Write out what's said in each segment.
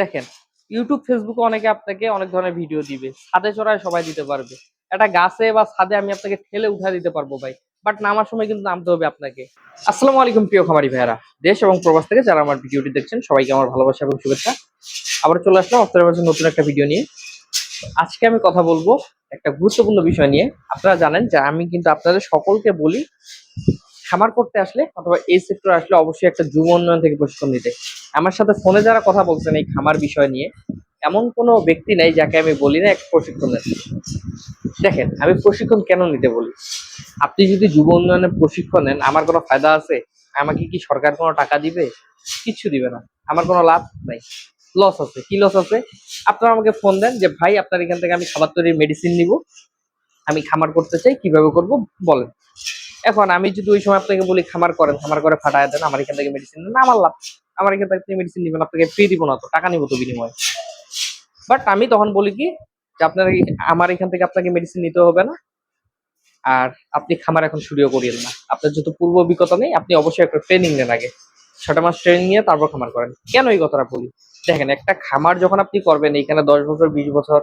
দেখেন ইউটিউব ফেসবুকে অনেকে আপনাকে অনেক ধরনের ভিডিও দিবে। ছাদে চড়ায় সবাই দিতে পারবে। একটা গাছে বা ছাদে আমি আপনাকে ঠেলে উঠা দিতে পারব ভাই। বাট নামার সময় কিন্তু নামতে হবে আপনাকে। আসসালামু আলাইকুম, প্রিয় খামারি ভাইয়ারা। দেশ এবং প্রবাস থেকে যারা আমার ভিডিওটি দেখছেন, সবাইকে আমার ভালোবাসা এবং শুভেচ্ছা। আবার চলে আসলাম আপনাদের মাঝে নতুন একটা ভিডিও নিয়ে। আজকে আমি কথা বলব একটা গুরুত্বপূর্ণ বিষয় নিয়ে। আপনারা জানেন যে আমি কিন্তু আপনাদের সকলকে বলি খামার করতে আসলে অথবা এই সেক্টরে আসলে অবশ্যই একটা যুব উন্নয়ন থেকে প্রশিক্ষণ নিতে। আমার সাথে ফোনে যারা কথা বলছেন এই খামার বিষয় নিয়ে, এমন কোনো ব্যক্তি নাই যাকে আমি বলি না, এক প্রশিক্ষণ দেখেন, আমি প্রশিক্ষণ কেন নিতে বলি? আপনি যদি যুব উন্নয়নের প্রশিক্ষণ নেন, আমার কোনো ফায়দা আছে? আমাকে কি সরকার কোনো টাকা দিবে? কিচ্ছু দিবে না। আমার কোনো লাভ নাই। লস আছে। কি লস আছে? আপনারা আমাকে ফোন দেন যে, ভাই, আপনার এখান থেকে আমি খাবার তৈরির মেডিসিন নিব। আমি খামার করতে চাই, কীভাবে করব? বলেন। এখন আমি যদি ওই সময় আপনাকে বলি, খামার করেন, খামার করে ফাটায় দেন, আমার এখান থেকে মেডিসিন নেন। আমার লাভ আমার এখান থেকে মেডিসিন নিবেন, আপনাকে ফ্রি দিব না তো, টাকা নিব তো বিনিময়ে। বাট আমি তখন বলি কি, যে আপনার আমার এখান থেকে আপনাকে মেডিসিন নিতে হবে না। আর আপনি খামার এখন শুরুও করিয়েন না। আপনার যেহেতু পূর্ব অভিজ্ঞতা নেই, আপনি অবশ্যই একটা ট্রেনিং নেন আগে। ছটা মাস ট্রেনিং নিয়ে তারপর খামার করেন। কেন এই কথাটা বলি? দেখেন, একটা খামার যখন আপনি করবেন, এইখানে দশ বছর, বিশ বছর,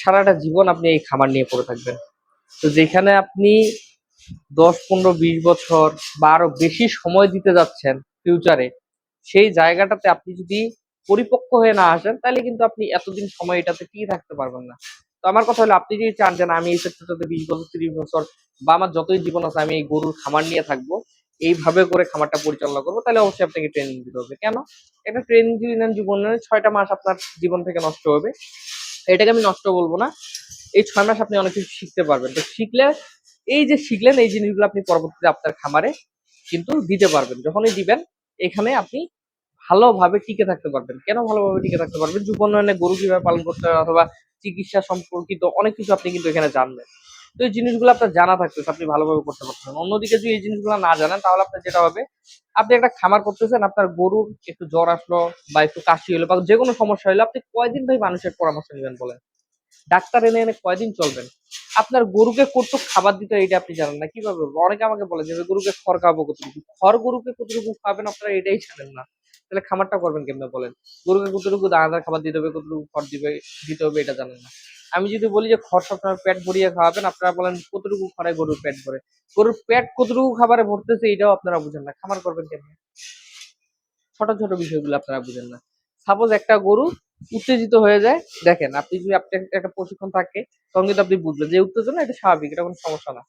সারাটা জীবন আপনি এই খামার নিয়ে পড়ে থাকবেন। তো যেখানে আপনি দশ, পনেরো, বিশ বছর বা আরও বেশি সময় দিতে যাচ্ছেন ফিউচারে সেই জায়গাটাতে আপনি যদি পরিপক্ক হয়ে না আসেন, তাহলে কিন্তু আপনি এতদিন সময় এটাতে টিকে থাকতে পারবেন না। তো আমার কথা হলো, আপনি যদি চান যে আমি এই সেক্টরটাতে বিশ বছর, তিরিশ বছর বা আমার যতই জীবন আছে, আমি এই গরুর খামার নিয়ে থাকব, এইভাবে করে খামারটা পরিচালনা করব, তাহলে অবশ্যই আপনাকে ট্রেনিং দিতে হবে। কেন? এটা ট্রেনিং যদি নেন জীবনের ছয়টা মাস আপনার জীবন থেকে নষ্ট হবে। এটাকে আমি নষ্ট বলব না। এই ছয় মাস আপনি অনেক কিছু শিখতে পারবেন। তো শিখলে এই যে শিখলেন, এই জিনিসগুলো আপনি পরবর্তীতে আপনার খামারে কিন্তু দিতে পারবেন। যখনই দিবেন, এখানে আপনি ভালোভাবে টিকে থাকতে পারবেন। কেন ভালোভাবে টিকে থাকতে পারবেন? যুব উন্নয়নে গরু কীভাবে পালন করতে হয় অথবা চিকিৎসা সম্পর্কিত অনেক কিছু আপনি কিন্তু এখানে জানবেন। তো এই জিনিসগুলো আপনার জানা থাকতেছে আপনি ভালোভাবে করতে পারছেন অন্যদিকে যদি এই জিনিসগুলো না জানেন, তাহলে আপনার যেটা হবে, আপনি একটা খামার করতেছেন, আপনার গরুর একটু জ্বর আসলো বা একটু কাশি হলো বা যে কোনো সমস্যা হলো, আপনি কয়দিন ভাই মানুষের পরামর্শ নেবেন বলেন? ডাক্তার এনে এনে কয়দিন চলবেন? আপনার গরুকে কতটুকু খাবার দিতে এটা আপনি জানেন না। কীভাবে অনেকে আমাকে বলে যে গরুকে খড় খাব কতটুকু? খড় গরুকে কতটুকু খাবেন আপনারা এটাই জানেন না। তাহলে খামারটা করবেন কেমনে বলেন? গরুকে কতটুকু দানাদার খাবার দিতে হবে, কতটুকু খড় দিবে, দিতে হবে এটা জানেন না। আমি যদি বলি যে, খড় সব সবসময় পেট ভরিয়ে খাওয়াবেন, আপনারা বলেন কতটুকু খড়ে গরুর পেট ভরে? গরুর পেট কতটুকু খাবারে ভরতেছে, এটাও আপনারা বুঝেন না। খামার করবেন কেমনে? ছোট ছোট বিষয়গুলো আপনারা বুঝেন না। সাপোজ একটা গরু উত্তেজিত হয়ে যায়। দেখেন, আপনি যদি আপনি একটা- প্রশিক্ষণ থাকে, তখন কিন্তু আপনি বুঝবেন যে উত্তেজনা এটা স্বাভাবিক, এটা কোনো সমস্যা না।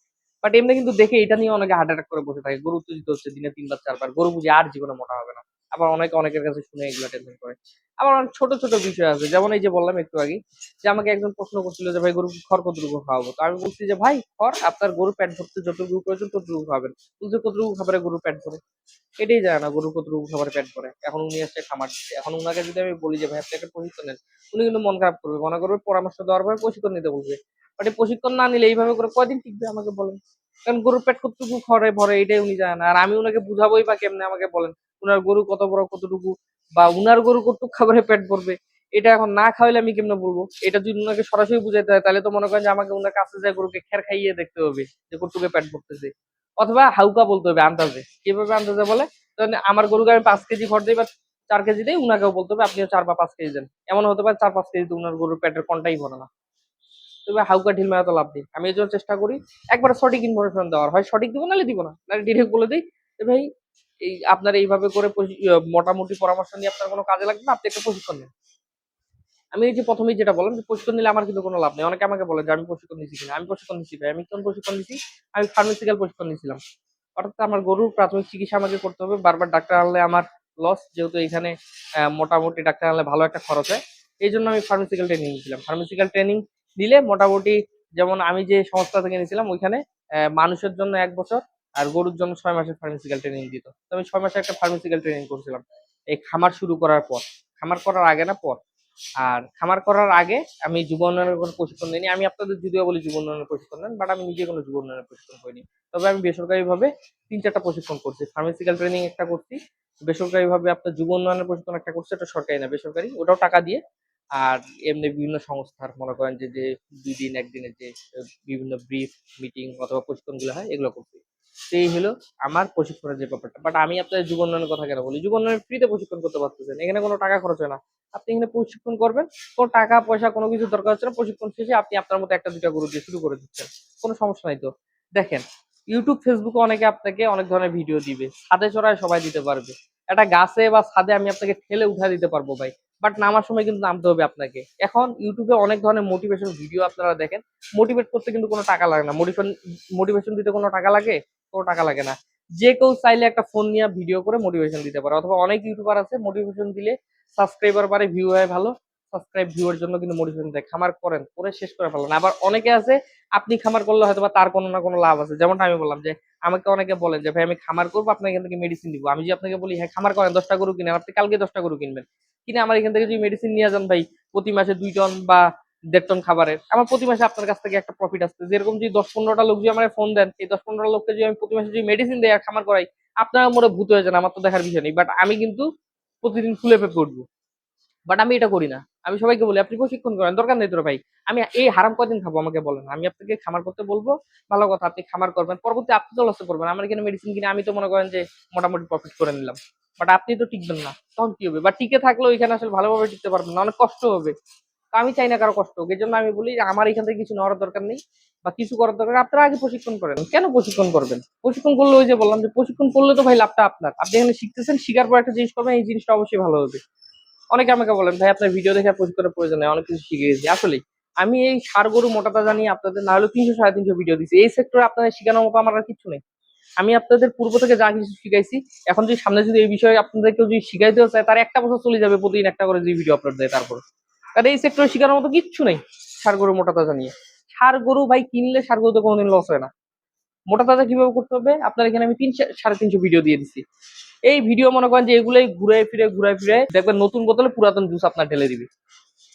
বাট এমনি কিন্তু দেখে এটা নিয়ে অনেকে হার্ট অ্যাটাক করে বসে থাকে। গরু উত্তেজিত হচ্ছে, দিনে তিনবার, চারবার, গরু বুঝে আর জীবনে মোটা হবে না। আবার অনেকে, অনেকের কাছে শুনে এগুলো টেনশন করে। আবার অনেক ছোট ছোট বিষয় আছে। যেমন এই যে বললাম একটু আগে, যে আমাকে একজন প্রশ্ন করছিল যে, ভাই, গরু খড় কতটুকু খাওয়াবো? তো আমি বলছি যে, ভাই, খড় আপনার গরু পেট ভরতে যতটুকু প্রয়োজন ততটুকু খাবেন। বলছে, কতটুকু খাবারে গরু পেট ভরে? এটাই জানে না গরু কতটুকু খাবারে পেট ভরে। এখন উনি আসছে খামার দিতে। এখন উনাকে যদি আমি বলি যে, ভাই, আপনি একটা প্রশিক্ষণ নেন। উনি কিন্তু মন খারাপ করবে। মনে করবে পরামর্শ দেওয়ার পরে প্রশিক্ষণ নিতে বলবে। বাট প্রশিক্ষণ না নিলে এইভাবে করে কয়দিন টিকবে আমাকে বলেন? কারণ গরুর পেট কতটুকু খড়ে, ভরে, এটাই উনি জানে না আর আমি উনাকে বুঝাবোই বা কেমনে আমাকে বলেন, উনার গরু কত বড়, কতটুকু? বা, উনার গরু কতটুকু খাবারে পেট ভরবে? এটা এখন না খাওয়াইলে আমি কেমনে বলব? এটা যদি উনাকে সরাসরি বুঝাইতে হয়, তাহলে তো মনে করেন যে আমাকে উনার কাছে যায় গরুকে খের খাইয়ে দেখতে হবে যে কতটুকু পেট ভরতেছে। অথবা হাউকা বলতে হবে আন্দাজে। কীভাবে আন্দাজে বলে? আমার গরুকে আমি পাঁচ কেজি খড় দিই বা চার কেজি দিই, উনাকেও বলতে হবে, আপনিও চার বা পাঁচ কেজি দেন। এমন হতে পারে চার, পাঁচ কেজি তো উনার গরুর পেটের কোনটাই ভরে না। তবে হাউকা ঢিল মারা তো লাভ নেই। আমি এই জন্য চেষ্টা করি একবার সঠিক ইনফরমেশন দেওয়ার। হয় সঠিক দিব নাহলে দিব না। নাহলে ডিরেক্ট বলে দিই ভাই এই আপনার এইভাবে করে ইয়ে, মোটামুটি পরামর্শ নিয়ে আপনার কোনো কাজে লাগবে না আপনি একটা প্রশিক্ষণ নেন। আমি এই যে প্রথমেই যেটা বললাম যে প্রশিক্ষণ নিলে আমার কিন্তু কোনো লাভ নেই। অনেকে আমাকে বলে যে আমি প্রশিক্ষণ নিচ্ছি কিনা? আমি প্রশিক্ষণ নিচ্ছি ভাই। আমি কোন প্রশিক্ষণ নিচ্ছি আমি ফার্মেসিক্যাল প্রশিক্ষণ নিয়েছিলাম অর্থাৎ আমার গরুর প্রাথমিক চিকিৎসা আমাকে করতে হবে। বারবার ডাক্তার আনলে আমার লস যেহেতু এখানে মোটামুটি ডাক্তার আনলে ভালো একটা খরচ হয়। এই জন্য আমি ফার্মেসিক্যাল ট্রেনিং নিয়েছিলাম। ফার্মেসিক্যাল ট্রেনিং নিলে মোটামুটি যেমন আমি যে সংস্থা থেকে নিয়েছিলাম ওইখানে মানুষের জন্য এক বছর আর গরুর জন্য ছয় মাসের ফার্মেসিক্যাল ট্রেনিং দিত। তো আমি ছয় মাসে একটা ফার্মেসিক্যাল ট্রেনিং করছিলাম। এই খামার শুরু করার পর, খামার করার আগে না পর, আর খামার করার আগে আমি যুব উন্নয়নের কোনো প্রশিক্ষণ নিইনি আমি আপনাদের যদিও বলি যুব উন্নয়নের প্রশিক্ষণ নেন, বাট আমি নিজে কোনো যুব উন্নয়নের প্রশিক্ষণ করিনি তবে আমি বেসরকারি ভাবে তিন চারটা প্রশিক্ষণ করছি। ফার্মেসিক্যাল ট্রেনিং একটা করছি, বেসরকারিভাবে আপনার যুব উন্নয়নের প্রশিক্ষণ একটা করছি, এটা সরকারি না, বেসরকারি। ওটাও টাকা দিয়ে আর এমনি বিভিন্ন সংস্থার মনে করেন যে যে দুই দিন একদিনের যে, বিভিন্ন ব্রিফ মিটিং অথবা প্রশিক্ষণগুলো হয়, এগুলো করতে তো এই হলো আমার প্রশিক্ষণের যে ব্যাপারটা। বাট আমি আপনাদের যুব উন্নয়নের কথা কেন বলি? যুব উন্নয়নের ফ্রিতে প্রশিক্ষণ করতে পারতেছেন। এখানে কোনো টাকা খরচ হয় না। আপনি এখানে প্রশিক্ষণ করবেন। কোনো টাকা, পয়সা, কোনো কিছু দরকার হচ্ছে না। প্রশিক্ষণ শেষে আপনি আপনার মতো একটা দুটা গরু দিয়ে শুরু করে দিচ্ছেন। কোনো সমস্যা নাই তো। দেখেন ইউটিউব ফেসবুকে অনেকে আপনাকে অনেক ধরনের ভিডিও দিবে। ছাদে চড়ায় সবাই দিতে পারবে। একটা গাছে বা ছাদে আমি আপনাকে ঠেলে উঠা দিতে পারব ভাই। বাট নামার সময় কিন্তু নামতে হবে আপনাকে। এখন ইউটিউবে অনেক ধরনের মোটিভেশন ভিডিও আপনারা দেখেন। মোটিভেট করতে কিন্তু কোনো টাকা লাগে না। মোটিভেশন মোটিভেশন দিতে কোনো টাকা লাগে, কোনো টাকা লাগে না। যে কেউ চাইলে একটা ফোন নিয়ে ভিডিও করে মোটিভেশন দিতে পারে। অথবা অনেক ইউটিউবার আছে মোটিভেশন দিলে সাবস্ক্রাইবার পারে ভিউ হয় ভালো। সাবস্ক্রাইব ভিউয়ের জন্য কিন্তু মোটিভেশন দেয়। খামার করেন, করে শেষ করে ফেলেন। আবার অনেকে আছে, আপনি খামার করলে হয়তো তার কোনো না কোনো লাভ আছে। যেমনটা আমি বললাম যে, আমাকে অনেকে বলেন যে, ভাই, আমি খামার করব, আপনাকে এখান থেকে মেডিসিন দিব। আমি যদি আপনাকে বলি হ্যাঁ খামার করেন, দশটা গরু কিনেন। আপনি কালকে দশটা গরু কিনবেন। কিনে আমার এখান থেকে যদি মেডিসিন নিয়ে যান ভাই, প্রতি মাসে দুই টন বা দেড় টন খাবারের। আমার প্রতি মাসে আপনার কাছ থেকে একটা প্রফিট আসছে। যেরকম যদি দশ পনেরোটা লোক যদি আমার ফোন দেন, এই দশ পনেরোটা লোককে যদি আমি প্রতি মাসে যদি মেডিসিন দেয় আর খামার করাই, আপনার মনে ভূত হয়ে যান, আমার তো দেখার বিষয় নেই। বাট আমি কিন্তু প্রতিদিন ফুলে পেপে উঠবো। বাট আমি এটা করি না। আমি সবাইকে বলি, আপনি প্রশিক্ষণ করেন, দরকার নেই তোর ভাই। আমি এই হারাম কদিন খাব, আমাকে বলেন। আমি আপনাকে খামার করতে বলব, ভালো কথা, আপনি খামার করবেন, পরবর্তী আপনি তো লসে পড়বেন। আমার এখানে মেডিসিন কিনে আমি তো মনে করেন যে মোটামুটি প্রফিট করে নিলাম। বাট আপনি তো টিকবেন না। তখন কি হবে? বা টিকে থাকলেও এখানে আসলে ভালোভাবে টিকতে পারবেন না। অনেক কষ্ট হবে। তো আমি চাই না কারও কষ্ট হোক। এই জন্য আমি বলি যে আমার এখান থেকে কিছু নেওয়ার দরকার নেই বা কিছু করার দরকার। আপনারা আগে প্রশিক্ষণ করেন। কেন প্রশিক্ষণ করবেন? প্রশিক্ষণ করলে ওই যে বললাম যে, প্রশিক্ষণ করলে তো ভাই লাভটা আপনার। আপনি এখানে শিখতেছেন, শিখার পর একটা জিনিস করবেন, এই জিনিসটা অবশ্যই ভালো হবে। অনেকে আমাকে বলেন, ভাই, আপনার ভিডিও দেখে প্রশিক্ষণের প্রয়োজন নেই। অনেক কিছু শিখে গেছি। আসলে আমি এই সার গরু মোটাটা জানি আপনাদের না হলে তিনশো, সাড়ে তিনশো ভিডিও দিচ্ছি এই সেক্টরে আপনাদের শেখানোর মতো আমার আর কিছু নেই। আমি আপনাদের পূর্ব থেকে যা কিছু শিখাইছি, এখন যদি সামনে যদি এই বিষয়ে আপনাদের কেউ যদি শিখাইতেও চায়, তার একটা বছর চলে যাবে প্রতিদিন একটা করে যদি ভিডিও আপলোড দেয় তারপর। কারণ এই সেক্টরে শেখানোর মতো কিচ্ছু নেই, সার গরু মোটা তাজা নিয়ে। সার গরু ভাই কিনলে সার গরুতে কোনোদিন লস হয় না। মোটা তাজা কীভাবে করতে হবে? আপনার এখানে আমি তিন সাড়ে তিনশো ভিডিও দিয়ে দিচ্ছি এই ভিডিও মনে করেন যে এগুলোই ঘুরে ফিরে ঘুরে ফিরে দেখবেন নতুন বোতলে পুরাতন জুস আপনার ঢেলে দিবে।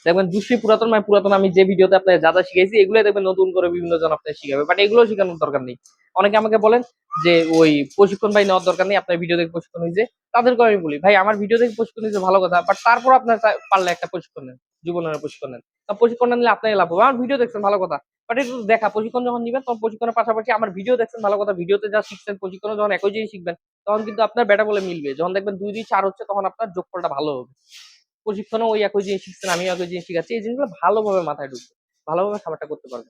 দেখবেন জুসই পুরাতন মানে পুরাতন, আমি যে ভিডিওতে আপনার যা যা শিখাইছি, এগুলোই দেখবেন নতুন করে বিভিন্ন জন আপনার শিখাবে। বাট এগুলো শেখানোর দরকার নেই। অনেকে আমাকে বলেন যে, ওই প্রশিক্ষণ ভাই নেওয়ার দরকার নেই, আপনার ভিডিও দেখে প্রশিক্ষণ হয়েছে। তাদেরকে আমি বলি, ভাই, আমার ভিডিও দেখে প্রশিক্ষণ হয়েছে, ভালো কথা। বাট তারপর আপনার পারলে একটা প্রশিক্ষণ নেন জীবনের প্রশিক্ষণ নেন। প্রশিক্ষণ নিলে আপনাকে লাভ হবে। আমার ভিডিও দেখছেন, ভালো কথা। বাট একটু দেখা, প্রশিক্ষণ যখন নিবেন, তখন প্রশিক্ষণের পাশাপাশি আমার ভিডিও দেখছেন, ভালো কথা। ভিডিওতে যা শিখছেন প্রশিক্ষণ যখন একই জিনিস শিখবেন, তখন কিন্তু আপনার বেটা বলে মিলবে। যখন দেখবেন দুই দুই চার হচ্ছে, তখন আপনার যোগফলটা ভালো হবে। প্রশিক্ষণে ওই একই জিনিস শিখছেন, আমিও একই জিনিস শিখাচ্ছি। এই জিনিসগুলো ভালোভাবে মাথায় ঢুকবে, ভালোভাবে খাবারটা করতে পারবে।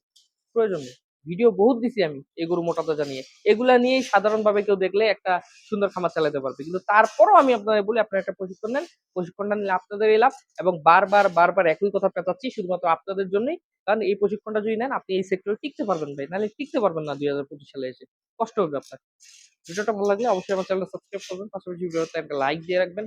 প্রয়োজন নেই। ভিডিও বহুত দিছি আমি এগুলো মোটা তাজা নিয়ে। এগুলা নিয়েই সাধারণভাবে কেউ দেখলে একটা সুন্দর খামার চালাতে পারবে। কিন্তু তারপরও আমি আপনাদের বলি, আপনারা একটা প্রশিক্ষণ নেন। প্রশিক্ষণটা নিলে আপনাদের লাভ এবং বারবার বারবার একই কথা পেঁচাচ্ছি, শুধুমাত্র আপনাদের জন্যই। কারণ এই প্রশিক্ষণটা যদি নেন, আপনি এই সেক্টরে টিকতে পারবেন ভাই। নাহলে টিকতে পারবেন না দুই হাজার পঁচিশ সালে এসে। কষ্ট হবে আপনার। ভিডিওটা ভালো লাগলে অবশ্যই আমার চ্যানেলটা সাবস্ক্রাইব করবেন। পাশাপাশি ভিডিওতে একটা লাইক দিয়ে রাখবেন।